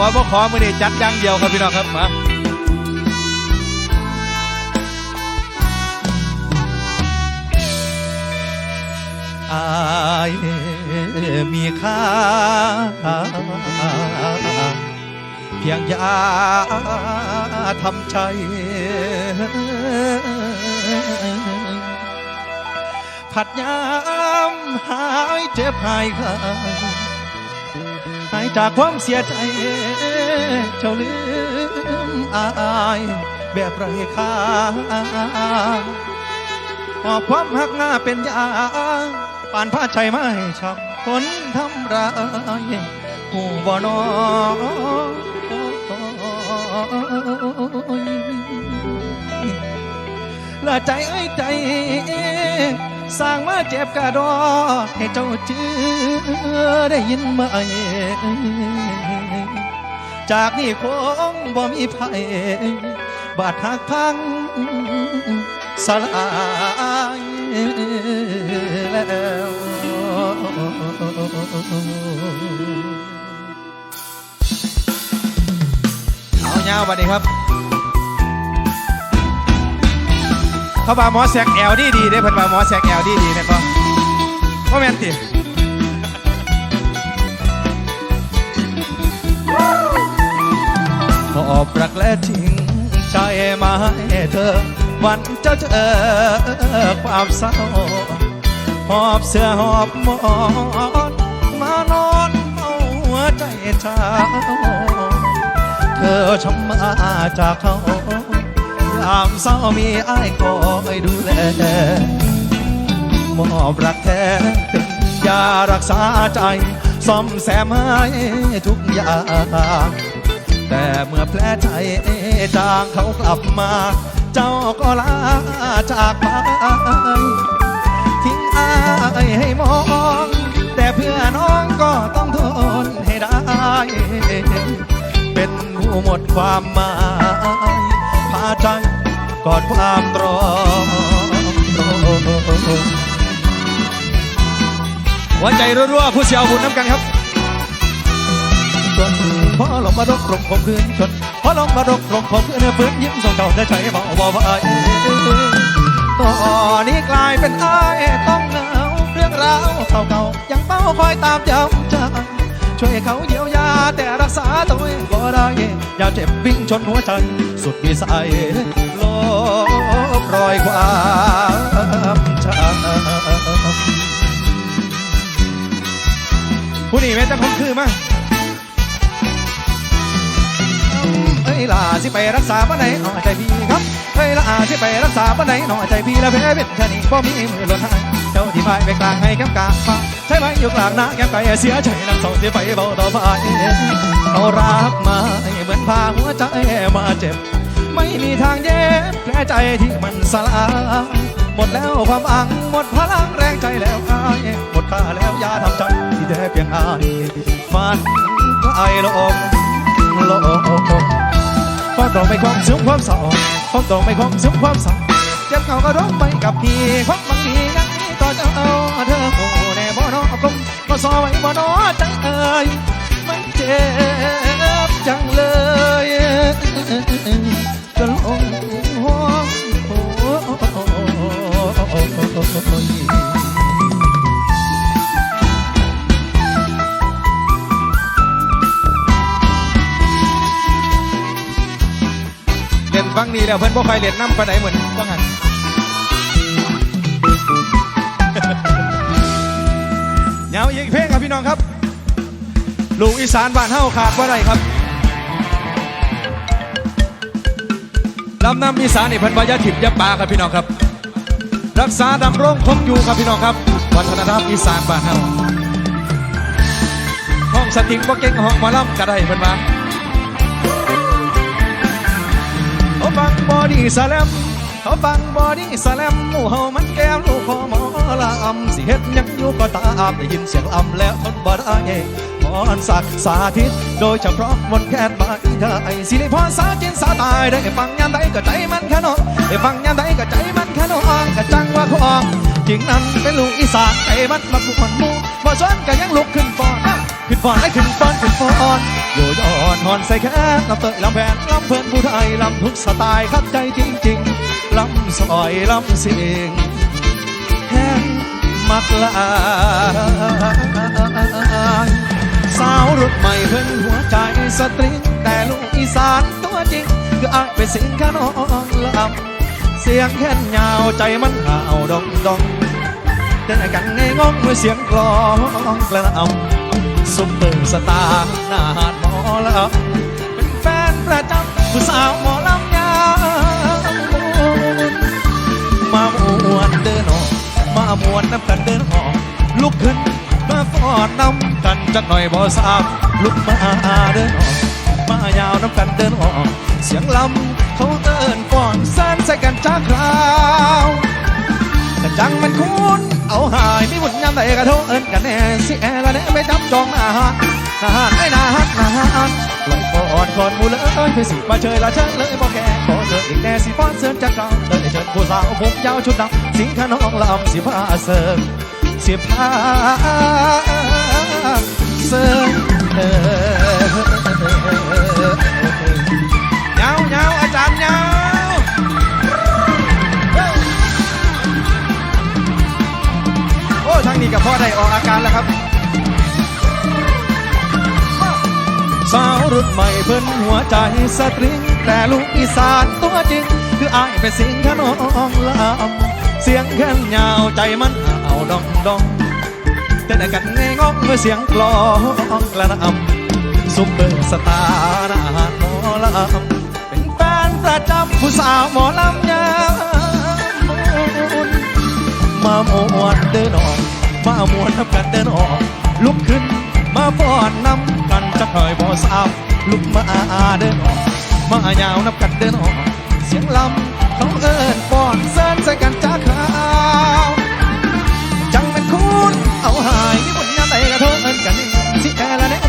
ขอบ่ขอมือนี้จัดอย่างเดียวครับพี่น้องครับมาอายมีค่า เพียงยาทำใจ ผัดยามหายเจ็บหายคา หายจากความเสียใจ เจ้าลืมอายแบบไรค่าหอบความหักหน้าเป็นยาปานผ้าใจไม่ช้ำคนทำร้ายหูบ่นอละใจไอ้ยใจ สร้างมาเจ็บกระดอให้เจ้าเจือได้ยินไหม จากนี้คงบ่มีภัยบาดหักพังสลายแล้วเอาเงาบัดนี้ครับ เขาว่าหมอแสกแอลดีดีได้เพิ่นว่าหมอแสกแอลดีดีแม่นบ่บ่แม่นติ และทิ้งใจมาให้เธอ วันเจ้าเจอความเศร้า หอบเสื้อหอบหมอนมานอนเอาหัวใจเช้าเธอชมมาจากเขายามเศร้ามีอ้ายคอยดูแลมอบรักแท้เป็นยารักษาใจซ่อมแซมให้ทุกอย่าง แต่เมื่อแผลใจจางเขากลับมา เจ้าก็ลาจากไปทิ้งอายให้มอง แต่เพื่อน้องก็ต้องทนให้ได้ เป็นผู้หมดความหมายพาใจกอดความตรอมหัวใจรัวๆผู้เสียวบุญน้ำกันครับ พอลงมาดกกลมคมคืนชนพอลงมาดกกลมคมคืนฝืนยิ้มส่งเจ้าได้ใจเบาเบาไว้ตอนนี้กลายเป็นอ้ายต้องเหงาเรื่องราวเก่าๆยังเป้าคอยตามย้ำใจช่วยเขาเยียวยาแต่รักษาตัวเองก็ได้อย่าเจ็บวิ่งชนหัวใจสุดวิสัยลบรอยความช้ำผู้นี้แม่จะคงคือมั้ย ล่ะสิไปรักษาบ้านไหนน่อยใจพี่ครับเอ้ยล่ะสิไปรักษาบ้านไหนน่อยใจพี่แล้วแพ้เป็นแค่นี้บ่มีมือหล่นหายเจ้าที่พายไปกลางให้แก้มกาฟ้าใช่ไหมอยู่กลางนาแก้มไก่เสียใจนำสองที่ไปเบาต่อไปเอารักมาเหมือนพาหัวใจมาเจ็บ ไม่มีทางเย็บแผลใจที่มันสลายหมดแล้วความอังหมดพลังแรงใจแล้วอายหมดค่าแล้วยาทำใจที่แท้เพียงอายฝันก็ไอลมลม ต้องไม่ความสูงความสองความต้องไม่ความสูงความสองเจ็บเก่าก็ร้องไปกับพี่ความบางทียังมีต่อเจ้าเอาเธอโอ้แน่บ่นอกลมก็ซอไว้บ่นอใจเอ่ยมันเจ็บ ฟังนี้แล้วเพิ่นบ่ค่อยเล่นน้ำไปไหนเหมือนว่างั้นเงาอีกเพลงครับพี่น้องครับ ลูกอีสานบ้านเฮาขาดว่าไรครับลำน้ำอีสานนี่เพิ่นว่ายาถิ่มยาปลาครับพี่น้องครับ รักษาดำรงคงอยู่ครับพี่น้องครับ วัฒนธรรมอีสานบ้านเฮาห้องสติงบ่เก่งห้องหมาล่ำก็ได้เพิ่นว่า เขาฟังบอดี้สแลมเขาฟังบอดี้สแลมหมู่เฮามันแก้มลูกคอหมอลำสิเฮ็ดยังอยู่ก็ตามได้ยินเสียงลำแล้วทนบ่ได้หมอนสักสาธิต โดยเฉพาะมนแคนมาอีได้สิริพรสาจินสาตายได้ฟังยามใดก็ใจมันแค่นอนได้ฟังยามใดก็ใจมันแค่นอนก็จังว่าของจริงนั้นเป็นลูกอีสานใจมันมากวนหมูบ่ชวนก็ยังลุกขึ้นฟอน ขึ้นฟอนให้ขึ้นฟอนขึ้นฟอนอยู่ยอนหอนใส่แค่ลำเตยลำแผนลำเพลินผู้ไทยลำทุกสไตล์ครับใจจริงๆลำซอยลำเสียงแห้งมักลายสาวรุ่นใหม่เพิ่นหัวใจสตริงแต่ลูกอีสานตัวจริงคืออายเป็นสิ่งแค่น้องลำเสียงแค่นยาวใจมันห่าวดองดองเต้นกันไงงองเมื่อเสียงกลองกระอำ ซุปเปอร์สตาร์หน้าหาดหมอลำเป็นแฟนประจำผู้สาวหมอลำยาวมามวนเดินออกมามวนน้ำกันเดินออกลุกขึ้นมาฟอดน้ำกันจักหน่อยบ่สามลุกมาเดินออกมายาวน้ำกันเดินออกเสียงลำเขาเอินฟ้อนแซนใส่กันจ้าคราวแต่จังมันคุ้น เอาหายไมีบุญยามใดกระโทเอินกันแน่สิแอละแน่ไม่จำจองนาหาหน้าหาไอ้นาฮักนาฮักไหลฟอนฟอนมูเลยเพื่อสิมาเชยละเชิญเลยบ่แกขอเชิญอีกแน่สิฟ้อนเสิร์นจากเราเดินเชิญผู้สาวผมยาวชุดดำสิงขน้องลำสิพาเสิร์ฟสิพาเสิร์ฟาวรุ่นใหม่เพิ่นหัวใจสตริง แต่ลูกอีสานตัวจริง คืออายเป็นสิงขนองลำเสียงแค่นยาวใจมันเอาดองดองเต้นกันงงงเมื่อเสียงกลองกระนำซุปเปอร์สตาร์อาหารหมอลำเป็นแฟนประจำผู้สาวหมอลำยามมุนมามวนเดินออกมามวนน้ำกันเดินออกลุกขึ้นมาฟ้อนน้ำกันจักหน่อยบ่สาว ลุกมาเดินออกมายาวน้ำกันเดินออกเสียงลำเขาเอินฟ้อนเซินใส่กันจ้าขาวจังเป็นคุณเอาหายมีบุญยามใดกระเทเอินกันนี่สิแอละเนี่ย